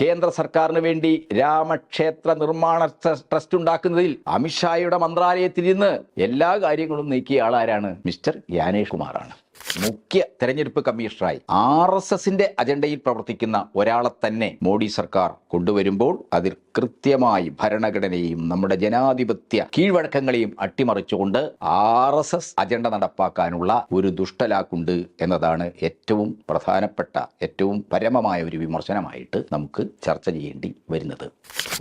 കേന്ദ്ര സർക്കാരിന് വേണ്ടി രാമക്ഷേത്ര നിർമ്മാണ ട്ര- ട്രസ്റ്റ് ഉണ്ടാക്കുന്നതിൽ അമിത്ഷായുടെ മന്ത്രാലയത്തിൽ നിന്ന് എല്ലാ കാര്യങ്ങളും നീക്കിയ ആളാരാണ് മിസ്റ്റർ ജ്ഞാനേഷ് കുമാറാണ്. മുഖ്യ തെരഞ്ഞെടുപ്പ് കമ്മീഷണറായി ആർ എസ് എസിന്റെ അജണ്ടയിൽ പ്രവർത്തിക്കുന്ന ഒരാളെ തന്നെ മോഡി സർക്കാർ കൊണ്ടുവരുമ്പോൾ അതിൽ കൃത്യമായി ഭരണഘടനയും നമ്മുടെ ജനാധിപത്യ കീഴ്വഴക്കങ്ങളെയും അട്ടിമറിച്ചുകൊണ്ട് ആർ എസ് എസ് അജണ്ട നടപ്പാക്കാനുള്ള ഒരു ദുഷ്ടലാക്കുണ്ട് എന്നതാണ് ഏറ്റവും പ്രധാനപ്പെട്ട ഏറ്റവും പരമമായ ഒരു വിമർശനമായിട്ട് നമുക്ക് ചർച്ച ചെയ്യേണ്ടി വരുന്നത്.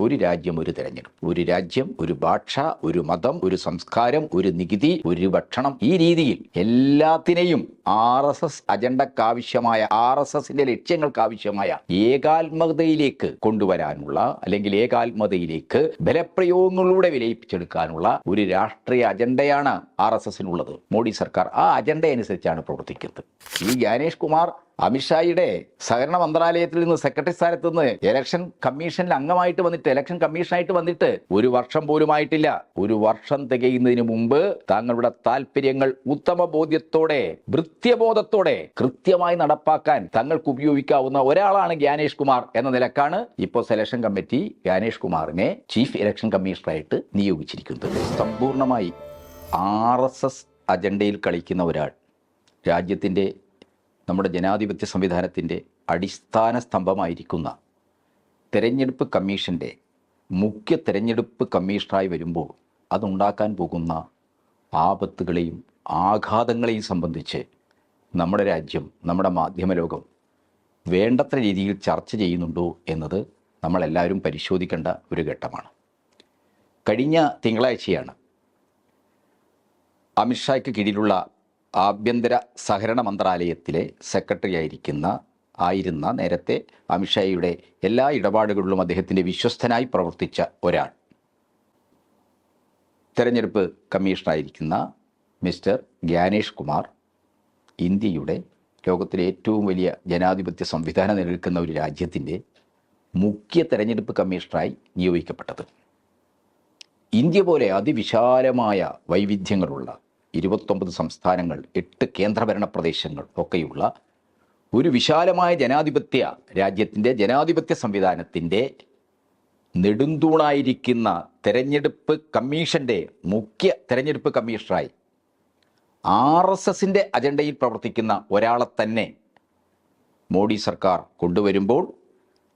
ഒരു രാജ്യം ഒരു തെരഞ്ഞെടുപ്പ് ഒരു രാജ്യം ഒരു ഭാഷ ഒരു മതം ഒരു സംസ്കാരം ഒരു നികുതി ഒരു ഭക്ഷണം ഈ രീതിയിൽ എല്ലാത്തിനെയും ആർ എസ് എസ് അജണ്ടക്കാവശ്യമായ ആർ എസ് എസിന്റെ ലക്ഷ്യങ്ങൾക്കാവശ്യമായ ഏകാത്മകതയിലേക്ക് കൊണ്ടുവരാനുള്ള അല്ലെങ്കിൽ ഏകാത്മതയിലേക്ക് ബലപ്രയോഗങ്ങളിലൂടെ വിലയിപ്പിച്ചെടുക്കാനുള്ള ഒരു രാഷ്ട്രീയ അജണ്ടയാണ് ആർ എസ് എസിനുള്ളത്. മോഡി സർക്കാർ ആ അജണ്ട അനുസരിച്ചാണ് പ്രവർത്തിക്കുന്നത്. ഈ ജ്ഞാനേഷ് കുമാർ അമിത്ഷായുടെ സഹകരണ മന്ത്രാലയത്തിൽ നിന്ന് സെക്രട്ടറി സ്ഥാനത്ത് നിന്ന് ഇലക്ഷൻ കമ്മീഷനിൽ അംഗമായിട്ട് വന്നിട്ട് ഇലക്ഷൻ കമ്മീഷനായിട്ട് വന്നിട്ട് ഒരു വർഷം പോലും ആയിട്ടില്ല ഒരു വർഷം തികയുന്നതിന് മുമ്പ് താങ്കളുടെ താല്പര്യങ്ങൾ ഉത്തമ ബോധ്യത്തോടെ വൃത്യബോധത്തോടെ കൃത്യമായി നടപ്പാക്കാൻ തങ്ങൾക്ക് ഉപയോഗിക്കാവുന്ന ഒരാളാണ് ജ്ഞാനേഷ് കുമാർ എന്ന നിലക്കാണ് ഇപ്പോൾ സെലക്ഷൻ കമ്മിറ്റി ജ്ഞാനേഷ് കുമാറിനെ ചീഫ് ഇലക്ഷൻ കമ്മീഷണറായിട്ട് നിയോഗിച്ചിരിക്കുന്നത്. സമ്പൂർണമായി ആർ എസ് എസ് അജണ്ടയിൽ കളിക്കുന്ന ഒരാൾ രാജ്യത്തിന്റെ നമ്മുടെ ജനാധിപത്യ സംവിധാനത്തിന്റെ അടിസ്ഥാന സ്തംഭമായിരിക്കുന്ന തെരഞ്ഞെടുപ്പ് കമ്മീഷന്റെ മുഖ്യ തെരഞ്ഞെടുപ്പ് കമ്മീഷണറായി വരുമ്പോൾ അതുണ്ടാക്കാൻ പോകുന്ന ആപത്തുകളെയും ആഘാതങ്ങളെയും സംബന്ധിച്ച് നമ്മുടെ രാജ്യം നമ്മുടെ മാധ്യമലോകം വേണ്ടത്ര രീതിയിൽ ചർച്ച ചെയ്യുന്നുണ്ടോ എന്നത് നമ്മളെല്ലാവരും പരിശോധിക്കേണ്ട ഒരു ഘട്ടമാണ്. കഴിഞ്ഞ തിങ്കളാഴ്ചയാണ് അമിത്ഷായ്ക്ക് കീഴിലുള്ള ആഭ്യന്തര സഹകരണ മന്ത്രാലയത്തിലെ സെക്രട്ടറി ആയിരിക്കുന്ന ആയിരുന്ന നേരത്തെ അമിത്ഷായുടെ എല്ലാ ഇടപാടുകളിലും അദ്ദേഹത്തിന്റെ വിശ്വസ്തനായി പ്രവർത്തിച്ച ഒരാൾ. തെരഞ്ഞെടുപ്പ് കമ്മീഷണറായിരിക്കുന്ന മിസ്റ്റർ ജ്ഞാനേഷ് കുമാർ ഇന്ത്യയുടെ ലോകത്തിലെ ഏറ്റവും വലിയ ജനാധിപത്യ സംവിധാനം നിലനിൽക്കുന്ന ഒരു രാജ്യത്തിന്റെ മുഖ്യ തെരഞ്ഞെടുപ്പ് കമ്മീഷണറായി നിയോഗിക്കപ്പെട്ടത്. ഇന്ത്യ പോലെ അതിവിശാലമായ വൈവിധ്യങ്ങളുള്ള ഇരുപത്തൊമ്പത് സംസ്ഥാനങ്ങൾ എട്ട് കേന്ദ്രഭരണ പ്രദേശങ്ങൾ ഒക്കെയുള്ള ഒരു വിശാലമായ ജനാധിപത്യ രാജ്യത്തിന്റെ ജനാധിപത്യ സംവിധാനത്തിന്റെ നെടുന്തൂണായിരിക്കുന്ന തെരഞ്ഞെടുപ്പ് കമ്മീഷന്റെ മുഖ്യ തെരഞ്ഞെടുപ്പ് കമ്മീഷണറായി ആർ എസ് എസിന്റെ അജണ്ടയിൽ പ്രവർത്തിക്കുന്ന ഒരാളെ തന്നെ മോഡി സർക്കാർ കൊണ്ടുവരുമ്പോൾ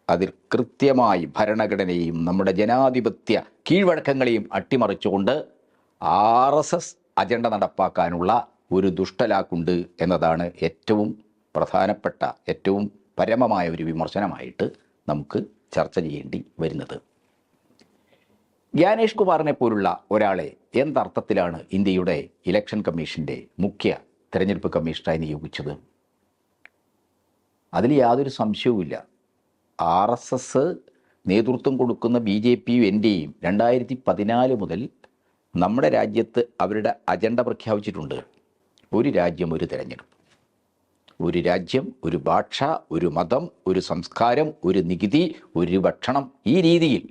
അതിൽ കൃത്യമായി ഭരണഘടനയെയും നമ്മുടെ ജനാധിപത്യ കീഴ്വഴക്കങ്ങളെയും അട്ടിമറിച്ചുകൊണ്ട് ആർ എസ് എസ് അജണ്ട നടപ്പാക്കാനുള്ള ഒരു ദുഷ്ടലാക്കുണ്ട് എന്നതാണ് ഏറ്റവും പ്രധാനപ്പെട്ട ഏറ്റവും പരമമായ ഒരു വിമർശനമായിട്ട് നമുക്ക് ചർച്ച ചെയ്യേണ്ടി വരുന്നത്. ജ്ഞാനേഷ് കുമാറിനെ പോലുള്ള ഒരാളെ എന്തർത്ഥത്തിലാണ് ഇന്ത്യയുടെ ഇലക്ഷൻ കമ്മീഷന്റെ മുഖ്യ തിരഞ്ഞെടുപ്പ് കമ്മീഷണറായി നിയോഗിച്ചത്? അതിൽ യാതൊരു സംശയവുമില്ല. ആർ എസ് എസ് നേതൃത്വം കൊടുക്കുന്ന ബി ജെ പിയും എൻ ഡിയും രണ്ടായിരത്തി പതിനാല് മുതൽ നമ്മുടെ രാജ്യത്ത് അവരുടെ അജണ്ട പ്രഖ്യാപിച്ചിട്ടുണ്ട്. ഒരു രാജ്യം ഒരു തിരഞ്ഞെടുപ്പ്. ഒരു രാജ്യം ഒരു ഭാഷ ഒരു മതം ഒരു സംസ്കാരം ഒരു നികുതി ഒരു ഭക്ഷണം ഈ രീതിയിൽ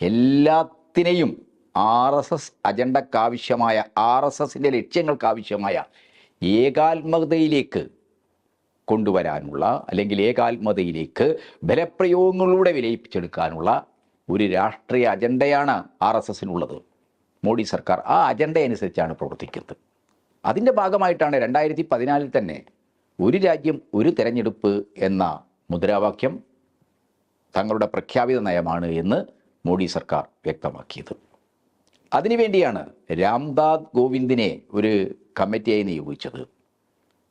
എല്ലാത്തിനെയും ആർ എസ് എസ് അജണ്ടക്കാവശ്യമായ ആർ എസ് എസിന്റെ ലക്ഷ്യങ്ങൾക്കാവശ്യമായ ഏകാത്മകതയിലേക്ക് കൊണ്ടുവരാനുള്ള അല്ലെങ്കിൽ ഏകാത്മതയിലേക്ക് ബലപ്രയോഗങ്ങളിലൂടെ വിലയിപ്പിച്ചെടുക്കാനുള്ള ഒരു രാഷ്ട്രീയ അജണ്ടയാണ് ആർ എസ് എസിനുള്ളത്. മോഡി സർക്കാർ ആ അജണ്ട അനുസരിച്ചാണ് പ്രവർത്തിക്കുന്നത്. അതിന്റെ ഭാഗമായിട്ടാണ് രണ്ടായിരത്തി പതിനാലിൽ തന്നെ ഒരു രാജ്യം ഒരു തെരഞ്ഞെടുപ്പ് എന്ന മുദ്രാവാക്യം തങ്ങളുടെ പ്രഖ്യാപിത നയമാണ് എന്ന് മോഡി സർക്കാർ വ്യക്തമാക്കിയത്. അതിനുവേണ്ടിയാണ് രാംദാദ് കോവിന്ദിനെ ഒരു കമ്മിറ്റിയായി നിയോഗിച്ചത്.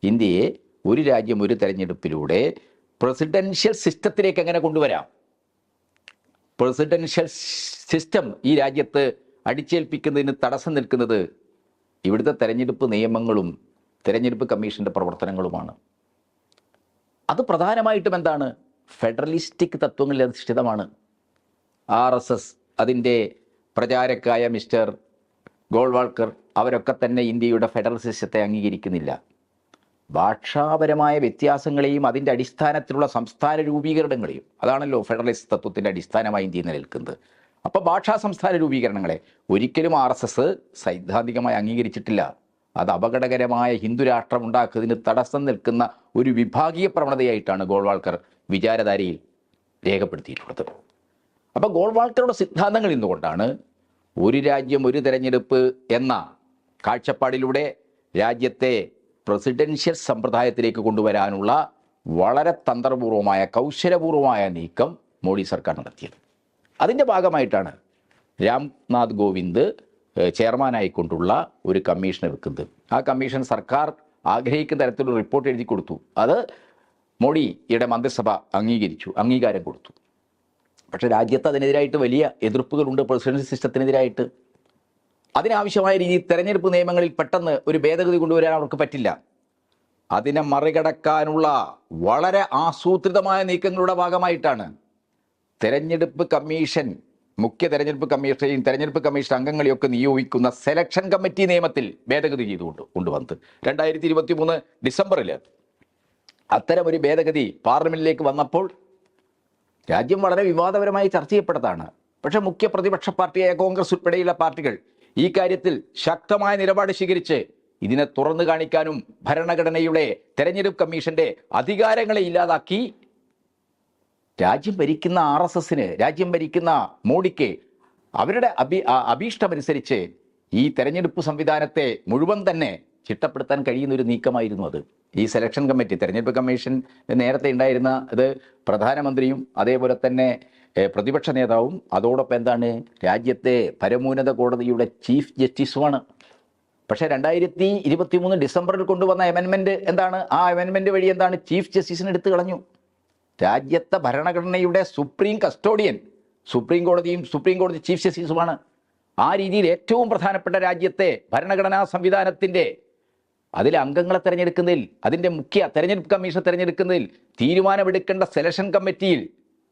ഇന്ത്യയെ ഒരു രാജ്യം ഒരു തെരഞ്ഞെടുപ്പിലൂടെ പ്രസിഡൻഷ്യൽ സിസ്റ്റത്തിലേക്ക് എങ്ങനെ കൊണ്ടുവരാം? പ്രസിഡൻഷ്യൽ സിസ്റ്റം ഈ രാജ്യത്ത് അടിച്ചേൽപ്പിക്കുന്നതിന് തടസ്സം നിൽക്കുന്നത് ഇവിടുത്തെ തെരഞ്ഞെടുപ്പ് നിയമങ്ങളും തെരഞ്ഞെടുപ്പ് കമ്മീഷന്റെ പ്രവർത്തനങ്ങളുമാണ്. അത് പ്രധാനമായിട്ടും എന്താണ്? ഫെഡറലിസ്റ്റിക് തത്വങ്ങളിൽ അധിഷ്ഠിതമാണ്. ആർ എസ് എസ് അതിന്റെ പ്രചാരക്കായ മിസ്റ്റർ ഗോൾവാൾക്കർ അവരൊക്കെ തന്നെ ഇന്ത്യയുടെ ഫെഡറൽ സിസ്റ്റത്തെ അംഗീകരിക്കുന്നില്ല. ഭാഷാപരമായ വ്യത്യാസങ്ങളെയും അതിന്റെ അടിസ്ഥാനത്തിലുള്ള സംസ്ഥാന രൂപീകരണങ്ങളെയും അതാണല്ലോ ഫെഡറലിസ്റ്റ് തത്വത്തിന്റെ അടിസ്ഥാനമായി ഇന്ത്യ നിലനിൽക്കുന്നത്. അപ്പോൾ ഭാഷാ സംസ്ഥാന രൂപീകരണങ്ങളെ ഒരിക്കലും ആർ എസ് എസ് സൈദ്ധാന്തികമായി അംഗീകരിച്ചിട്ടില്ല. അത് അപകടകരമായ ഹിന്ദു രാഷ്ട്രം ഉണ്ടാക്കുന്നതിന് തടസ്സം നിൽക്കുന്ന ഒരു വിഭാഗീയ പ്രവണതയായിട്ടാണ് ഗോൾവാൾക്കർ വിചാരധാരയിൽ രേഖപ്പെടുത്തിയിട്ടുള്ളത്. അപ്പോൾ ഗോൾവാൾക്കറുടെ സിദ്ധാന്തങ്ങൾ ഇന്നുകൊണ്ടാണ് ഒരു രാജ്യം ഒരു തെരഞ്ഞെടുപ്പ് എന്ന കാഴ്ചപ്പാടിലൂടെ രാജ്യത്തെ പ്രസിഡൻഷ്യൽ സമ്പ്രദായത്തിലേക്ക് കൊണ്ടുവരാനുള്ള വളരെ തന്ത്രപൂർവമായ കൗശലപൂർവമായ നീക്കം മോഡി സർക്കാർ നടത്തിയത്. അതിന്റെ ഭാഗമായിട്ടാണ് രാംനാഥ് ഗോവിന്ദ് ചെയർമാനായിക്കൊണ്ടുള്ള ഒരു കമ്മീഷനെ വെക്കുന്നത്. ആ കമ്മീഷൻ സർക്കാർ ആഗ്രഹിക്കുന്ന തരത്തിലുള്ള റിപ്പോർട്ട് എഴുതി കൊടുത്തു. അത് മോഡിയുടെ മന്ത്രിസഭ അംഗീകരിച്ചു അംഗീകാരം കൊടുത്തു. പക്ഷേ രാജ്യത്ത് അതിനെതിരായിട്ട് വലിയ എതിർപ്പുകളുണ്ട് പ്രസിഡൻസി സിസ്റ്റത്തിനെതിരായിട്ട്. അതിനാവശ്യമായ രീതിയിൽ തെരഞ്ഞെടുപ്പ് നിയമങ്ങളിൽ പെട്ടെന്ന് ഒരു ഭേദഗതി കൊണ്ടുവരാൻ അവർക്ക് പറ്റില്ല. അതിനെ മറികടക്കാനുള്ള വളരെ ആസൂത്രിതമായ നീക്കങ്ങളുടെ ഭാഗമായിട്ടാണ് തെരഞ്ഞെടുപ്പ് കമ്മീഷൻ മുഖ്യ തെരഞ്ഞെടുപ്പ് കമ്മീഷനെയും തെരഞ്ഞെടുപ്പ് കമ്മീഷൻ അംഗങ്ങളെയൊക്കെ നിയോഗിക്കുന്ന സെലക്ഷൻ കമ്മിറ്റി നിയമത്തിൽ ഭേദഗതി ചെയ്തുകൊണ്ട് കൊണ്ടുവന്നത്. രണ്ടായിരത്തി ഇരുപത്തി മൂന്ന് ഡിസംബറിൽ അത്തരം ഒരു ഭേദഗതി പാർലമെന്റിലേക്ക് വന്നപ്പോൾ രാജ്യം വളരെ വിവാദപരമായി ചർച്ച ചെയ്യപ്പെട്ടതാണ്. പക്ഷേ മുഖ്യ പ്രതിപക്ഷ പാർട്ടിയായ കോൺഗ്രസ് ഉൾപ്പെടെയുള്ള പാർട്ടികൾ ഈ കാര്യത്തിൽ ശക്തമായ നിലപാട് സ്വീകരിച്ച് ഇതിനെ തുറന്നു കാണിക്കാനും ഭരണഘടനയുടെ തെരഞ്ഞെടുപ്പ് കമ്മീഷന്റെ അധികാരങ്ങളെ ഇല്ലാതാക്കി രാജ്യം ഭരിക്കുന്ന ആർ എസ് എസിന് രാജ്യം ഭരിക്കുന്ന മോഡിക്ക് അവരുടെ അഭി അഭീഷ്ടമനുസരിച്ച് ഈ തെരഞ്ഞെടുപ്പ് സംവിധാനത്തെ മുഴുവൻ തന്നെ ചിട്ടപ്പെടുത്താൻ കഴിയുന്ന ഒരു നീക്കമായിരുന്നു അത്. ഈ സെലക്ഷൻ കമ്മിറ്റി തെരഞ്ഞെടുപ്പ് കമ്മീഷൻ നേരത്തെ ഉണ്ടായിരുന്ന അത് പ്രധാനമന്ത്രിയും അതേപോലെ തന്നെ പ്രതിപക്ഷ നേതാവും. അതോടൊപ്പം എന്താണ്? രാജ്യത്തെ പരമോന്നത കോടതിയുടെ ചീഫ് ജസ്റ്റിസുമാണ്. പക്ഷേ രണ്ടായിരത്തി ഇരുപത്തി മൂന്ന് ഡിസംബറിൽ കൊണ്ടുവന്ന അമെൻമെന്റ് എന്താണ്? ആ അമെൻമെന്റ് വഴി എന്താണ്? ചീഫ് ജസ്റ്റിസിന് എടുത്തു കളഞ്ഞു. രാജ്യത്തെ ഭരണഘടനയുടെ സുപ്രീം കസ്റ്റോഡിയൻ സുപ്രീം കോടതിയും സുപ്രീം കോടതി ചീഫ് ജസ്റ്റിസുമാണ്. ആ രീതിയിൽ ഏറ്റവും പ്രധാനപ്പെട്ട രാജ്യത്തെ ഭരണഘടനാ സംവിധാനത്തിന്റെ അതിലെ അംഗങ്ങളെ തിരഞ്ഞെടുക്കുന്നതിൽ അതിന്റെ മുഖ്യ തെരഞ്ഞെടുപ്പ് കമ്മീഷൻ തിരഞ്ഞെടുക്കുന്നതിൽ തീരുമാനമെടുക്കേണ്ട സെലക്ഷൻ കമ്മിറ്റിയിൽ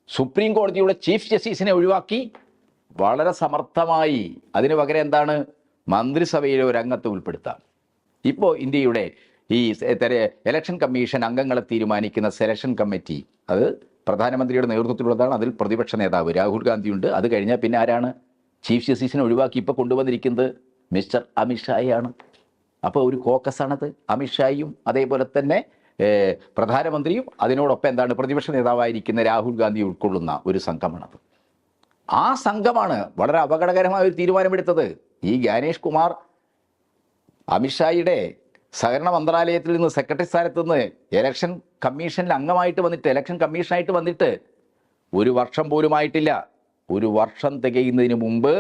സുപ്രീം കോടതിയുടെ ചീഫ് ജസ്റ്റിസിനെ ഒഴിവാക്കി വളരെ സമർത്ഥമായി അതിനു പകരം എന്താണ്? മന്ത്രിസഭയിലെ ഒരു അംഗത്തെ ഉൾപ്പെടുത്താം. ഇപ്പോൾ ഇന്ത്യയുടെ ഈ ഇലക്ഷൻ കമ്മീഷൻ അംഗങ്ങളെ തീരുമാനിക്കുന്ന സെലക്ഷൻ കമ്മിറ്റി അത് പ്രധാനമന്ത്രിയുടെ നേതൃത്വത്തിലുള്ളതാണ്. അതിൽ പ്രതിപക്ഷ നേതാവ് രാഹുൽ ഗാന്ധിയുണ്ട്. അത് കഴിഞ്ഞാൽ പിന്നെ ആരാണ്? ചീഫ് ജസ്റ്റിസിനെ ഒഴിവാക്കി ഇപ്പോൾ കൊണ്ടുവന്നിരിക്കുന്നത് മിസ്റ്റർ അമിത്ഷായാണ് അപ്പോൾ ഒരു കോക്കസാണത്. അമിത്ഷായും അതേപോലെ തന്നെ പ്രധാനമന്ത്രിയും അതിനോടൊപ്പം എന്താണ് പ്രതിപക്ഷ നേതാവായിരിക്കുന്ന രാഹുൽ ഗാന്ധി ഉൾക്കൊള്ളുന്ന ഒരു സംഘമാണത്. ആ സംഘമാണ് വളരെ അപകടകരമായ ഒരു തീരുമാനമെടുത്തത്. ഈ ജ്ഞാനേഷ് കുമാർ അമിത്ഷായുടെ സഹകരണ മന്ത്രാലയത്തിൽ നിന്ന് സെക്രട്ടറി സ്ഥാനത്ത് നിന്ന് ഇലക്ഷൻ കമ്മീഷനിൽ അംഗമായിട്ട് വന്നിട്ട് ഇലക്ഷൻ കമ്മീഷനായിട്ട് വന്നിട്ട് ഒരു വർഷം പോലുമായിട്ടില്ല. ഒരു വർഷം തികയുന്നതിന് മുമ്പ്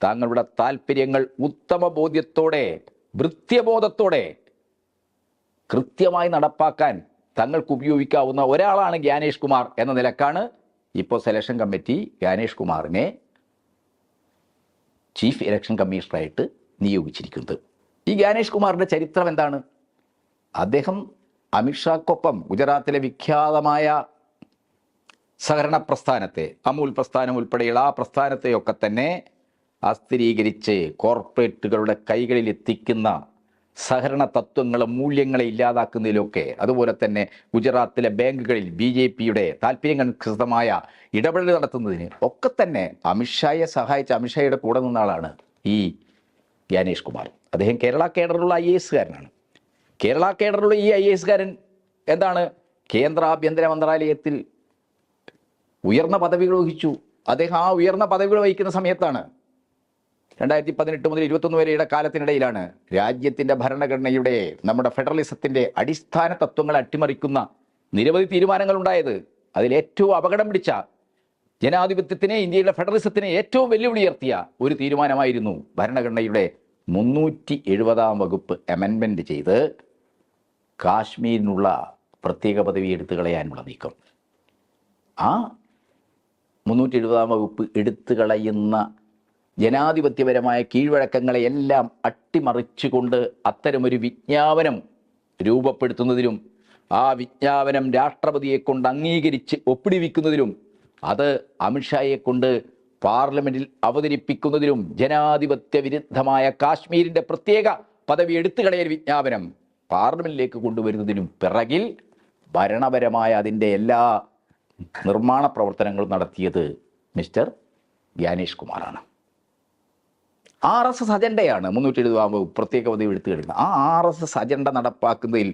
താങ്കളുടെ താല്പര്യങ്ങൾ ഉത്തമ ബോധ്യത്തോടെ വൃത്യബോധത്തോടെ കൃത്യമായി നടപ്പാക്കാൻ തങ്ങൾക്ക് ഉപയോഗിക്കാവുന്ന ഒരാളാണ് ജ്ഞാനേഷ് കുമാർ എന്ന നിലക്കാണ് ഇപ്പോൾ സെലക്ഷൻ കമ്മിറ്റി ജ്ഞാനേഷ് കുമാറിനെ ചീഫ് ഇലക്ഷൻ കമ്മീഷണറായിട്ട് നിയോഗിച്ചിരിക്കുന്നത്. ഈ ജ്ഞാനേഷ് കുമാറിന്റെ ചരിത്രം എന്താണ്? അദ്ദേഹം അമിത്ഷാക്കൊപ്പം ഗുജറാത്തിലെ വിഖ്യാതമായ സഹകരണ പ്രസ്ഥാനത്തെ അമൂൽ പ്രസ്ഥാനം ഉൾപ്പെടെയുള്ള ആ പ്രസ്ഥാനത്തെയൊക്കെ തന്നെ അസ്ഥിരീകരിച്ച് കോർപ്പറേറ്റുകളുടെ കൈകളിൽ എത്തിക്കുന്ന സഹകരണ തത്വങ്ങളും മൂല്യങ്ങളെ ഇല്ലാതാക്കുന്നതിലൊക്കെ അതുപോലെ തന്നെ ഗുജറാത്തിലെ ബാങ്കുകളിൽ ബി ജെ പിയുടെ താല്പര്യങ്ങൾക്കൃതമായ ഇടപെടൽ നടത്തുന്നതിന് ഒക്കെ തന്നെ അമിത്ഷായെ സഹായിച്ച അമിത്ഷായുടെ കൂടെ നിന്ന ആളാണ് ഈ ജ്ഞാനേഷ് കുമാർ. അദ്ദേഹം കേരള കേഡറിലുള്ള ഐ എ എസ്കാരനാണ് കേരള കേഡറിലുള്ള ഈ ഐ എ എസ്കാരൻ എന്താണ്? കേന്ദ്ര ആഭ്യന്തര മന്ത്രാലയത്തിൽ ഉയർന്ന പദവികൾ വഹിച്ചു. അദ്ദേഹം ആ ഉയർന്ന പദവികൾ വഹിക്കുന്ന സമയത്താണ് രണ്ടായിരത്തി പതിനെട്ട് മുതൽ ഇരുപത്തൊന്ന് വരെയുടെ കാലത്തിനിടയിലാണ് രാജ്യത്തിന്റെ ഭരണഘടനയുടെ നമ്മുടെ ഫെഡറലിസത്തിന്റെ അടിസ്ഥാന തത്വങ്ങൾ അട്ടിമറിക്കുന്ന നിരവധി തീരുമാനങ്ങൾ ഉണ്ടായത് അതിൽ ഏറ്റവും അപകടം പിടിച്ച ജനാധിപത്യത്തിനെ ഇന്ത്യയിലെ ഫെഡറലിസത്തിനെ ഏറ്റവും വെല്ലുവിളി ഉയർത്തിയ ഒരു തീരുമാനമായിരുന്നു ഭരണഘടനയുടെ മുന്നൂറ്റി എഴുപതാം വകുപ്പ് അമെൻമെന്റ് ചെയ്ത് കാശ്മീരിനുള്ള പ്രത്യേക പദവി എടുത്തു കളയാനുള്ള നീക്കം. ആ മുന്നൂറ്റി എഴുപതാം വകുപ്പ് എടുത്തു കളയുന്ന ജനാധിപത്യപരമായ കീഴ്വഴക്കങ്ങളെയെല്ലാം അട്ടിമറിച്ചുകൊണ്ട് അത്തരമൊരു വിജ്ഞാപനം രൂപപ്പെടുത്തുന്നതിലും ആ വിജ്ഞാപനം രാഷ്ട്രപതിയെ കൊണ്ട് അംഗീകരിച്ച് ഒപ്പിടിവിക്കുന്നതിലും അത് അമിത്ഷായെ കൊണ്ട് പാർലമെന്റിൽ അവതരിപ്പിക്കുന്നതിലും ജനാധിപത്യ വിരുദ്ധമായ കാശ്മീരിന്റെ പ്രത്യേക പദവി എടുത്തുകളയൽ വിജ്ഞാപനം പാർലമെന്റിലേക്ക് കൊണ്ടുവരുന്നതിനും പിറകിൽ ഭരണപരമായ അതിന്റെ എല്ലാ നിർമ്മാണ പ്രവർത്തനങ്ങളും നടത്തിയത് മിസ്റ്റർ ഗ്യാനേഷ് കുമാറാണ്. ആർ എസ് എസ് അജണ്ടയാണ് മുന്നൂറ്റി എഴുപതാകുമ്പോൾ പ്രത്യേക പദവി എടുത്തു കഴിയുന്നത് ആ ആർ എസ് എസ് അജണ്ട നടപ്പാക്കുന്നതിൽ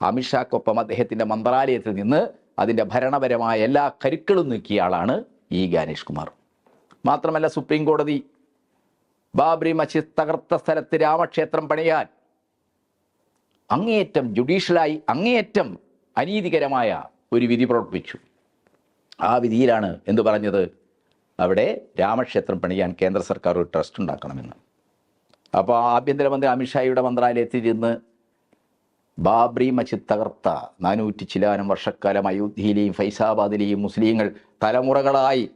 അമിത്ഷാക്കൊപ്പം അദ്ദേഹത്തിന്റെ മന്ത്രാലയത്തിൽ നിന്ന് അതിന്റെ ഭരണപരമായ എല്ലാ കരുക്കളും നീക്കിയ ആളാണ് ഈ ഗാനേഷ് കുമാർ. മാത്രമല്ല സുപ്രീം കോടതി ബാബ്രി മസ്ജിദ് തകർത്ത സ്ഥലത്ത് രാമക്ഷേത്രം പണിയാൻ അങ്ങേയറ്റം ജുഡീഷ്യലായി അങ്ങേയറ്റം അനീതികരമായ ഒരു വിധി പ്രവർത്തിപ്പിച്ചു. ആ വിധിയിലാണ് എന്തു പറഞ്ഞത്? അവിടെ രാമക്ഷേത്രം പണിയാൻ കേന്ദ്ര സർക്കാർ ഒരു ട്രസ്റ്റ് ഉണ്ടാക്കണമെന്ന്. അപ്പോൾ ആഭ്യന്തരമന്ത്രി അമിത്ഷായുടെ മന്ത്രാലയത്തിൽ ഇരുന്ന് ബാബ്രി മസ്ജിദ് തകർത്ത നാനൂറ്റി ചിലാനം വർഷക്കാലം അയോധ്യയിലെയും ഫൈസാബാദിലെയും മുസ്ലിങ്ങൾ തലമുറകളായി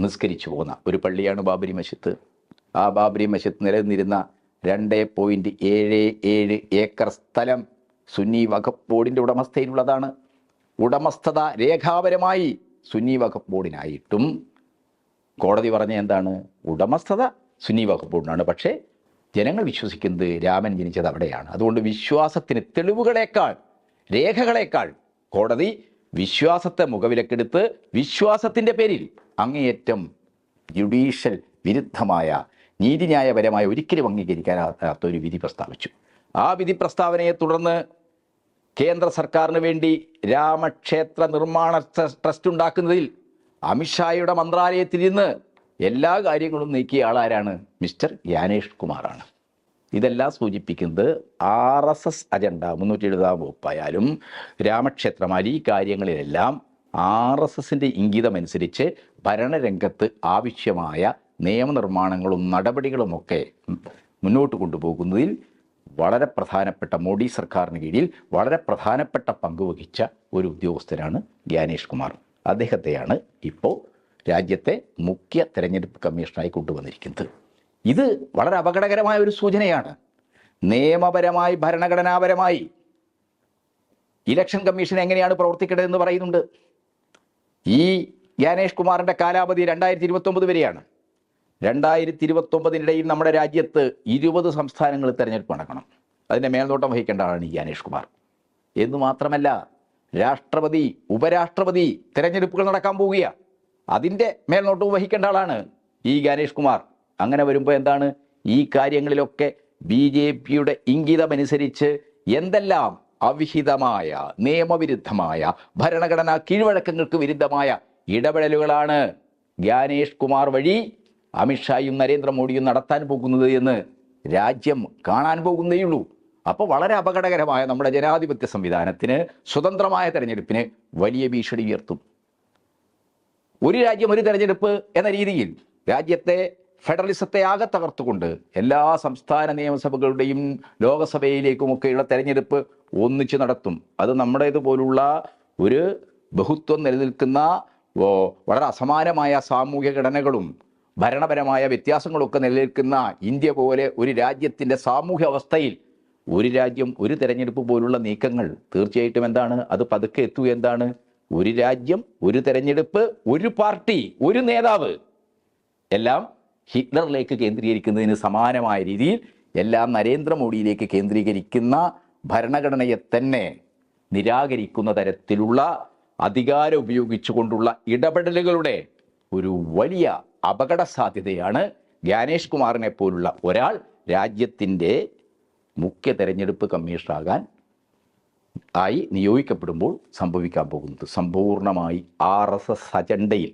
നിസ്കരിച്ചു പോകുന്ന ഒരു പള്ളിയാണ് ബാബരി മസ്ജിദ് ആ ബാബരി മസ്ജിദ് നിലനിന്നിരുന്ന രണ്ട് പോയിന്റ് ഏഴ് ഏഴ് ഏക്കർ സ്ഥലം സുന്നി വഖഫ് ബോർഡിന്റെ ഉടമസ്ഥയിലുള്ളതാണ്. ഉടമസ്ഥത രേഖാപരമായി സുന്നി വഖഫ് ബോർഡിനായിട്ടും. കോടതി പറഞ്ഞ എന്താണ്? ഉടമസ്ഥത സുന്നി വഖഫ് ബോർഡിനാണ്. പക്ഷേ ജനങ്ങൾ വിശ്വസിക്കുന്നത് രാമൻ ജനിച്ചത് അവിടെയാണ്. അതുകൊണ്ട് വിശ്വാസത്തിന് തെളിവുകളേക്കാൾ രേഖകളേക്കാൾ കോടതി വിശ്വാസത്തെ മുഖവിലക്കെടുത്ത് വിശ്വാസത്തിന്റെ പേരിൽ അങ്ങേയറ്റം ജുഡീഷ്യൽ വിരുദ്ധമായ നീതിന്യായപരമായ ഒരിക്കലും അംഗീകരിക്കാനാകാത്ത ഒരു വിധി പ്രസ്താവിച്ചു. ആ വിധി പ്രസ്താവനയെ തുടർന്ന് കേന്ദ്ര സർക്കാരിന് വേണ്ടി രാമക്ഷേത്ര നിർമ്മാണ ട്രസ്റ്റ് ഉണ്ടാക്കുന്നതിൽ അമിത്ഷായുടെ മന്ത്രാലയത്തിൽ നിന്ന് എല്ലാ കാര്യങ്ങളും നീക്കിയ ആളാരാണ്? മിസ്റ്റർ ജ്ഞാനേഷ് കുമാറാണ്. ഇതെല്ലാം സൂചിപ്പിക്കുന്നത് ആർ എസ് എസ് അജണ്ട മുന്നൂറ്റി എഴുപതാം വകുപ്പായാലും രാമക്ഷേത്രമായാലും ഈ കാര്യങ്ങളിലെല്ലാം ആർ എസ് എസിന്റെ ഇംഗിതമനുസരിച്ച് ഭരണരംഗത്ത് ആവശ്യമായ നിയമനിർമ്മാണങ്ങളും നടപടികളുമൊക്കെ മുന്നോട്ട് കൊണ്ടുപോകുന്നതിൽ വളരെ പ്രധാനപ്പെട്ട മോഡി സർക്കാരിന് കീഴിൽ വളരെ പ്രധാനപ്പെട്ട പങ്കുവഹിച്ച ഒരു ഉദ്യോഗസ്ഥനാണ് ജ്ഞാനേഷ് കുമാർ. അദ്ദേഹത്തെയാണ് ഇപ്പോൾ രാജ്യത്തെ മുഖ്യ തെരഞ്ഞെടുപ്പ് കമ്മീഷനായി കൊണ്ടുവന്നിരിക്കുന്നത്. ഇത് വളരെ അപകടകരമായ ഒരു സൂചനയാണ്. നിയമപരമായി ഭരണഘടനാപരമായി ഇലക്ഷൻ കമ്മീഷൻ എങ്ങനെയാണ് പ്രവർത്തിക്കേണ്ടത് എന്ന് പറയുന്നുണ്ട്. ഈ ജ്ഞാനേഷ് കുമാറിന്റെ കാലാവധി രണ്ടായിരത്തി ഇരുപത്തൊമ്പത് വരെയാണ്. രണ്ടായിരത്തി ഇരുപത്തൊമ്പതിനിടയിൽ നമ്മുടെ രാജ്യത്ത് ഇരുപത് സംസ്ഥാനങ്ങളിൽ തെരഞ്ഞെടുപ്പ് നടക്കണം. അതിന്റെ മേൽനോട്ടം വഹിക്കേണ്ട ആളാണ് ഈ ജ്ഞാനേഷ് കുമാർ. എന്ന് മാത്രമല്ല രാഷ്ട്രപതി ഉപരാഷ്ട്രപതി തെരഞ്ഞെടുപ്പുകൾ നടക്കാൻ പോവുകയാണ്. അതിന്റെ മേൽനോട്ടം വഹിക്കേണ്ട ആളാണ് ഈ ഗാനേഷ് കുമാർ. അങ്ങനെ വരുമ്പോൾ എന്താണ്? ഈ കാര്യങ്ങളിലൊക്കെ ബി ജെ പിയുടെ ഇംഗിതമനുസരിച്ച് എന്തെല്ലാം അവിഹിതമായ നിയമവിരുദ്ധമായ ഭരണഘടനാ കീഴ്വഴക്കങ്ങൾക്ക് വിരുദ്ധമായ ഇടപെടലുകളാണ് ജ്ഞാനേഷ് കുമാർ വഴി അമിത്ഷായും നരേന്ദ്രമോദിയും നടത്താൻ പോകുന്നത് എന്ന് രാജ്യം കാണാൻ പോകുന്നേയുള്ളൂ. അപ്പോൾ വളരെ അപകടകരമായ നമ്മുടെ ജനാധിപത്യ സംവിധാനത്തിന് സ്വതന്ത്രമായ തെരഞ്ഞെടുപ്പിന് വലിയ ഭീഷണി ഉയർത്തും. ഒരു രാജ്യം ഒരു തെരഞ്ഞെടുപ്പ് എന്ന രീതിയിൽ രാജ്യത്തെ ഫെഡറലിസത്തെ ആകെ തകർത്തുകൊണ്ട് എല്ലാ സംസ്ഥാന നിയമസഭകളുടെയും ലോകസഭയിലേക്കുമൊക്കെയുള്ള തെരഞ്ഞെടുപ്പ് ഒന്നിച്ച് നടത്തും. അത് നമ്മുടേതുപോലുള്ള ഒരു ബഹുത്വം നിലനിൽക്കുന്ന വളരെ അസമാനമായ സാമൂഹ്യ ഘടനകളും ഭരണപരമായ വ്യത്യാസങ്ങളൊക്കെ നിലനിൽക്കുന്ന ഇന്ത്യ പോലെ ഒരു രാജ്യത്തിന്റെ സാമൂഹ്യ അവസ്ഥയിൽ ഒരു രാജ്യം ഒരു തെരഞ്ഞെടുപ്പ് പോലുള്ള നീക്കങ്ങൾ തീർച്ചയായിട്ടും എന്താണ്? അത് പതുക്കെ എത്തുക എന്താണ്? ഒരു രാജ്യം ഒരു തെരഞ്ഞെടുപ്പ് ഒരു പാർട്ടി ഒരു നേതാവ് എല്ലാം ഹിറ്റ്ലറിലേക്ക് കേന്ദ്രീകരിക്കുന്നതിന് സമാനമായ രീതിയിൽ എല്ലാം നരേന്ദ്രമോദിയിലേക്ക് കേന്ദ്രീകരിക്കുന്ന ഭരണഘടനയെ തന്നെ നിരാകരിക്കുന്ന തരത്തിലുള്ള അധികാരം ഉപയോഗിച്ചുകൊണ്ടുള്ള ഇടപെടലുകളുടെ ഒരു വലിയ അപകട സാധ്യതയാണ് ജ്ഞാനേഷ് കുമാറിനെ പോലുള്ള ഒരാൾ രാജ്യത്തിന്റെ മുഖ്യ തെരഞ്ഞെടുപ്പ് കമ്മീഷണറാകാൻ ആയി നിയോഗിക്കപ്പെടുമ്പോൾ സംഭവിക്കാൻ പോകുന്നത്. സമ്പൂർണമായി ആർ എസ് എസ് അജണ്ടയിൽ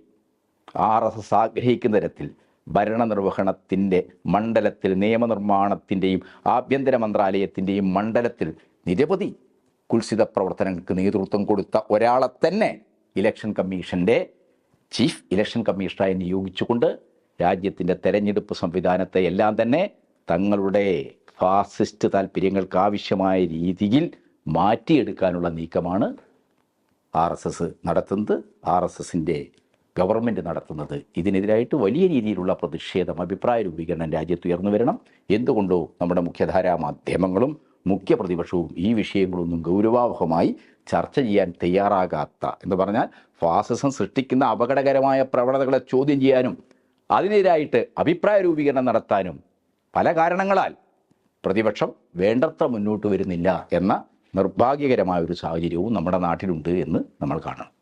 ആർ എസ് എസ് ആഗ്രഹിക്കുന്ന തരത്തിൽ ഭരണനിർവഹണത്തിന്റെ മണ്ഡലത്തിൽ നിയമനിർമ്മാണത്തിന്റെയും ആഭ്യന്തര മന്ത്രാലയത്തിന്റെയും മണ്ഡലത്തിൽ നിരവധി കുൽസിത പ്രവർത്തനങ്ങൾക്ക് നേതൃത്വം കൊടുത്ത ഒരാളെ തന്നെ ഇലക്ഷൻ കമ്മീഷന്റെ ചീഫ് ഇലക്ഷൻ കമ്മീഷണറായി നിയോഗിച്ചുകൊണ്ട് രാജ്യത്തിന്റെ തെരഞ്ഞെടുപ്പ് സംവിധാനത്തെ എല്ലാം തന്നെ തങ്ങളുടെ ഫാസിസ്റ്റ് താല്പര്യങ്ങൾക്ക് ആവശ്യമായ രീതിയിൽ മാറ്റിയെടുക്കാനുള്ള നീക്കമാണ് ആർ എസ് എസ് നടത്തുന്നത്. ആർ എസ് എസിന്റെ ഗവൺമെന്റ് നടത്തുന്നത്. ഇതിനെതിരായിട്ട് വലിയ രീതിയിലുള്ള പ്രതിഷേധം അഭിപ്രായ രൂപീകരണം രാജ്യത്ത് ഉയർന്നു വരണം. എന്തുകൊണ്ടോ നമ്മുടെ മുഖ്യധാരാ മാധ്യമങ്ങളും മുഖ്യ പ്രതിപക്ഷവും ഈ വിഷയങ്ങളൊന്നും ഗൗരവാവഹമായി ചർച്ച ചെയ്യാൻ തയ്യാറാകാത്ത എന്ന് പറഞ്ഞാൽ ഫാസിസം സൃഷ്ടിക്കുന്ന അപകടകരമായ പ്രവണതകളെ ചോദ്യം ചെയ്യാനും അതിനെതിരായിട്ട് അഭിപ്രായ രൂപീകരണം നടത്താനും പല കാരണങ്ങളാൽ പ്രതിപക്ഷം വേണ്ടത്ര മുന്നോട്ട് വരുന്നില്ല എന്ന നിർഭാഗ്യകരമായ ഒരു സാഹചര്യവും നമ്മുടെ നാട്ടിലുണ്ട് എന്ന് നമ്മൾ കാണണം